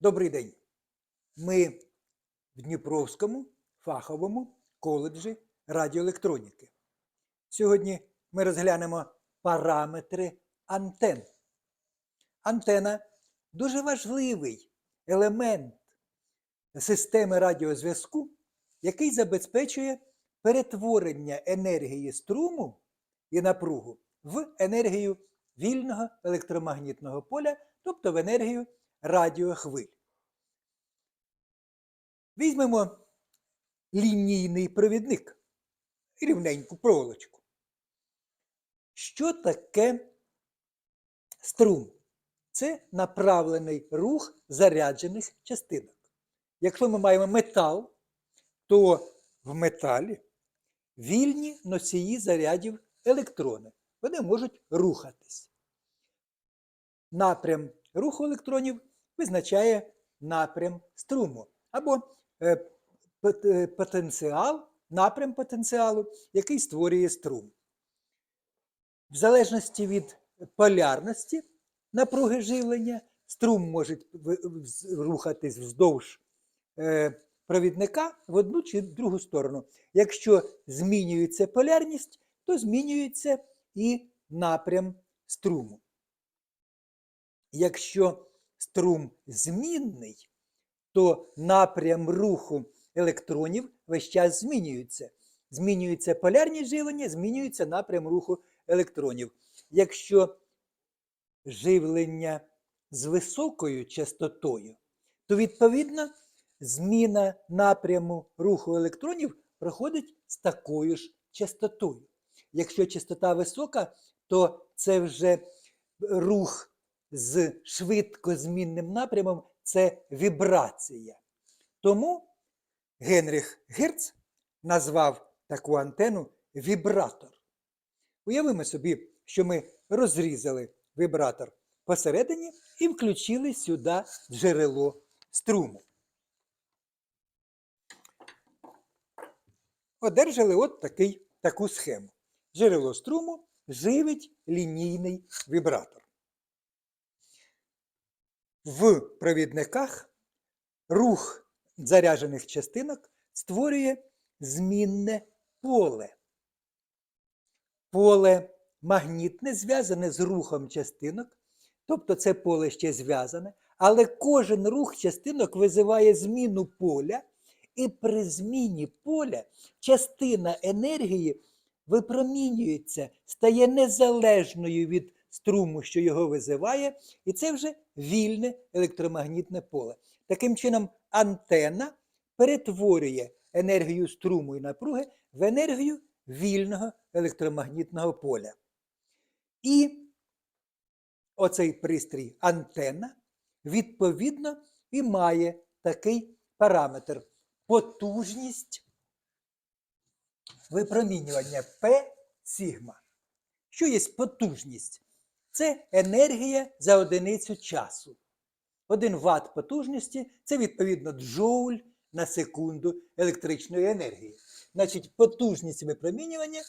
Добрий день. Ми в Дніпровському фаховому коледжі радіоелектроніки. Сьогодні ми розглянемо параметри антен. Антена дуже важливий елемент системи радіозв'язку, який забезпечує перетворення енергії струму і напругу в енергію вільного електромагнітного поля, тобто в енергію радіохвиль. Візьмемо лінійний провідник, рівненьку проволочку. Що таке струм? Це направлений рух заряджених частинок. Якщо ми маємо метал, то в металі вільні носії зарядів електрони. Вони можуть рухатись. Напрям руху електронів визначає напрям струму або е, е, потенціал, напрям потенціалу, який створює струм. В залежності від полярності напруги живлення, струм може рухатись вздовж е, провідника в одну чи в другу сторону. Якщо змінюється полярність, то змінюється і напрям струму. Якщо струм змінний, то напрям руху електронів весь час змінюється. Змінюється полярність живлення, змінюється напрям руху електронів. Якщо живлення з високою частотою, то відповідно зміна напряму руху електронів проходить з такою ж частотою. Якщо частота висока, то це вже рух з швидкозмінним напрямом це вібрація. Тому Генріх Герц назвав таку антенну вібратор. Уявимо собі, що ми розрізали вібратор посередині і включили сюди джерело струму. Одержали от такий, таку схему. Джерело струму живить лінійний вібратор. В провідниках рух заряджених частинок створює змінне поле. Поле магнітне зв'язане з рухом частинок, тобто це поле ще зв'язане, але кожен рух частинок визиває зміну поля, і при зміні поля частина енергії випромінюється, стає незалежною від струму, що його визиває, і це вже вільне електромагнітне поле. Таким чином, антенна перетворює енергію струму і напруги в енергію вільного електромагнітного поля. І оцей пристрій антенна, відповідно, і має такий параметр потужність випромінювання P сигма. Що є потужність? Це енергія за одиницю часу. 1 Вт потужності це відповідно джоуль на секунду електричної енергії. Значить, потужність випромінювання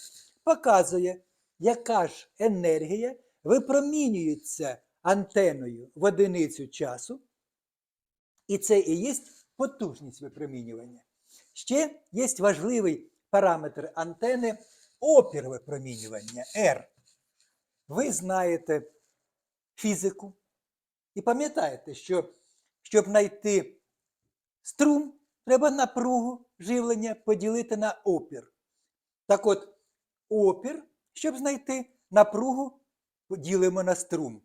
показує, яка ж енергія випромінюється антеною в одиницю часу, і це і є потужність випромінювання. Ще є важливий параметр антени опір випромінювання R. Ви знаєте фізику і пам'ятаєте, що щоб знайти струм, треба напругу живлення поділити на опір. Так от, опір, щоб знайти напругу, поділимо на струм.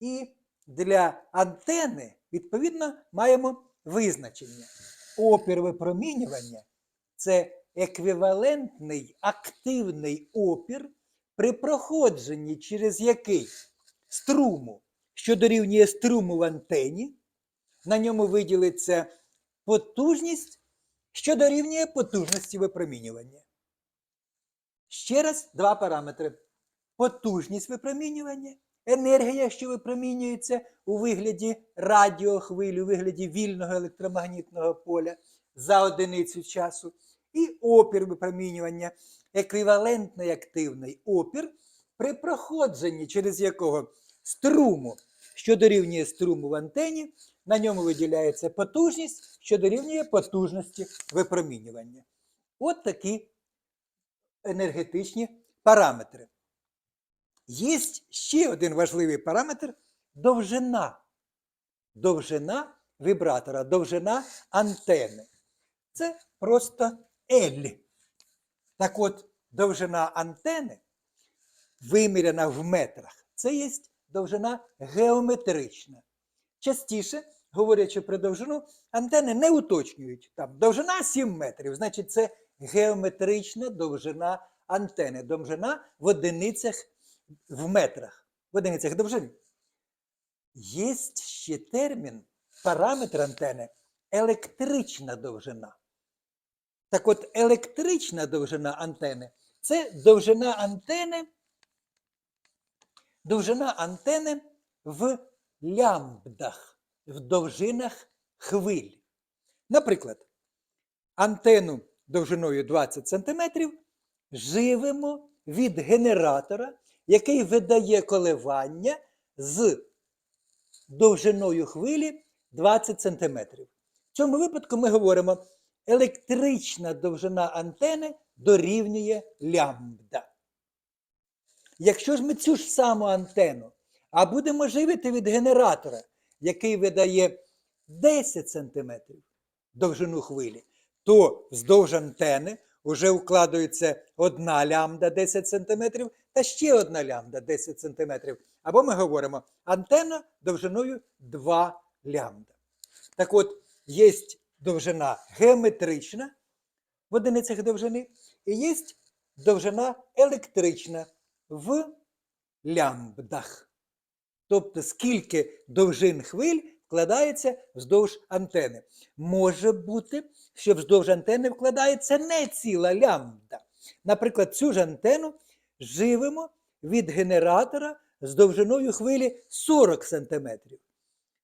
І для антени, відповідно, маємо визначення. Опір випромінювання це еквівалентний активний опір, при проходженні через який струму, що дорівнює струму в антені, на ньому виділиться потужність, що дорівнює потужності випромінювання. Ще раз два параметри: потужність випромінювання, енергія, що випромінюється у вигляді радіохвилі, у вигляді вільного електромагнітного поля за одиницю часу, і опір випромінювання, еквівалентний активний опір, при проходженні через якого струму, що дорівнює струму в антені, на ньому виділяється потужність, що дорівнює потужності випромінювання. От такі енергетичні параметри. Є ще один важливий параметр довжина. Довжина вібратора, довжина антени. Це просто L. Так от, довжина антени, виміряна в метрах, це є довжина геометрична. Частіше, говорячи про довжину, антени не уточнюють. Там довжина 7 метрів, значить, це геометрична довжина антени. Довжина в одиницях в метрах, в одиницях довжини. Є ще термін, параметр антени електрична довжина. Так от, електрична довжина антени це довжина антени, довжина антени в лямбдах, в довжинах хвиль. Наприклад, антенну довжиною 20 см живемо від генератора, який видає коливання з довжиною хвилі 20 см. В цьому випадку ми говоримо, електрична довжина антени дорівнює лямбда. Якщо ж ми цю ж саму антенну, а будемо живити від генератора, який видає 10 см довжину хвилі, то вздовж антени вже укладується одна лямбда 10 см та ще одна лямбда 10 см. Або ми говоримо антенна довжиною 2 лямбда. Так от, є довжина геометрична в одиницях довжини, і є довжина електрична в лямбдах. Тобто, скільки довжин хвиль вкладається вздовж антени. Може бути, що вздовж антени вкладається не ціла лямбда. Наприклад, цю ж антенну живемо від генератора з довжиною хвилі 40 см.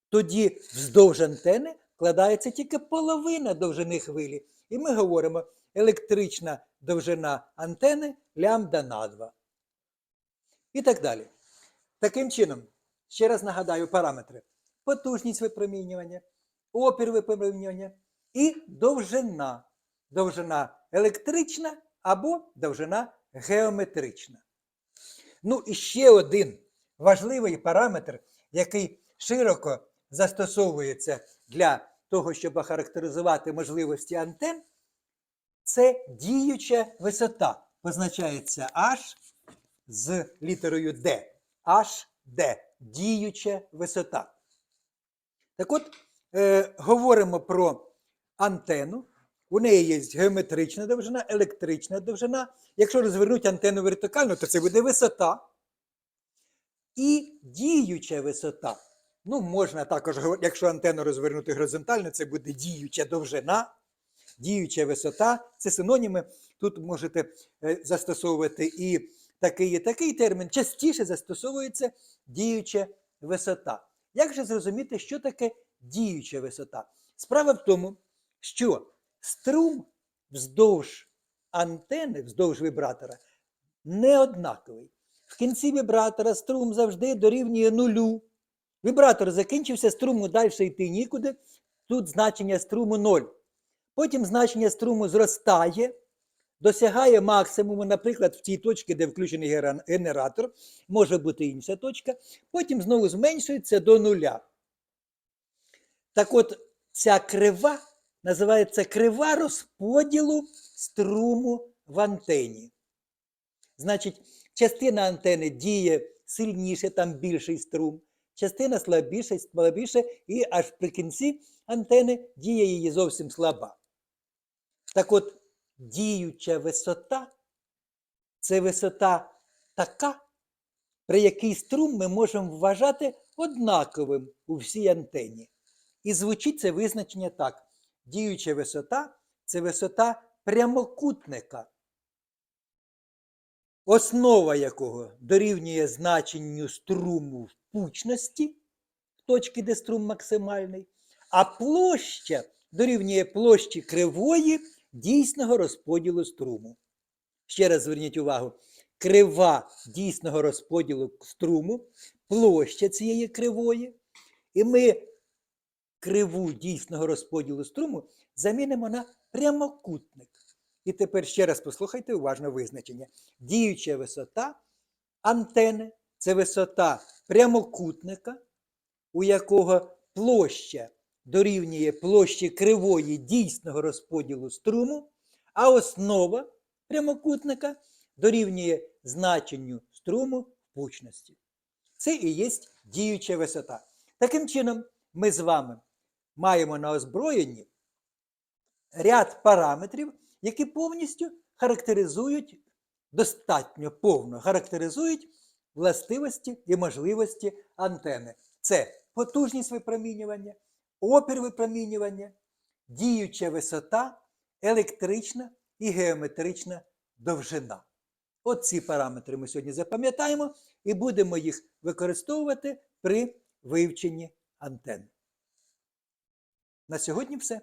Тоді вздовж антени вкладається тільки половина довжини хвилі. І ми говоримо електрична довжина антени лямбда на 2. І так далі. Таким чином, ще раз нагадаю параметри: потужність випромінювання, опір випромінювання і довжина. Довжина електрична або довжина геометрична. Ну і ще один важливий параметр, який широко застосовується для того, щоб охарактеризувати можливості антен, це діюча висота. Позначається H з літерою D. HD діюча висота. Так от, е, говоримо про антенну. У неї є геометрична довжина, електрична довжина. Якщо розвернути антенну вертикально, то це буде висота. І діюча висота. Ну, можна також, якщо антенну розвернути горизонтально, це буде діюча довжина, діюча висота. Це синоніми. Тут можете е, застосовувати і такий, і такий термін. Частіше застосовується діюча висота. Як же зрозуміти, що таке діюча висота? Справа в тому, що струм вздовж антени, вздовж вібратора, не однаковий. В кінці вібратора струм завжди дорівнює нулю. Вібратор закінчився, струму далі йти нікуди. Тут значення струму 0. Потім значення струму зростає, досягає максимуму, наприклад, в тій точці, де включений генератор, може бути інша точка. Потім знову зменшується до нуля. Так от, ця крива називається крива розподілу струму в антені. Значить, частина антени діє сильніше, там більший струм, частина слабіше, слабіше, і аж при кінці антени діє її зовсім слаба. Так от, діюча висота це висота така, при якій струм ми можемо вважати однаковим у всій антені. І звучить це визначення так: діюча висота це висота прямокутника, основа якого дорівнює значенню струму в пучності, в точці, де струм максимальний, а площа дорівнює площі кривої дійсного розподілу струму. Ще раз зверніть увагу: крива дійсного розподілу струму, площа цієї кривої. І ми криву дійсного розподілу струму замінимо на прямокутник. І тепер ще раз послухайте уважно визначення. Діюча висота антени це висота прямокутника, у якого площа дорівнює площі кривої дійсного розподілу струму, а основа прямокутника дорівнює значенню струму в пучності. Це і є діюча висота. Таким чином, ми з вами маємо на озброєнні ряд параметрів, які повністю характеризують, достатньо повно характеризують властивості і можливості антени. Це потужність випромінювання, опір випромінювання, діюча висота, електрична і геометрична довжина. От ці параметри ми сьогодні запам'ятаємо і будемо їх використовувати при вивченні антенн. На сьогодні все.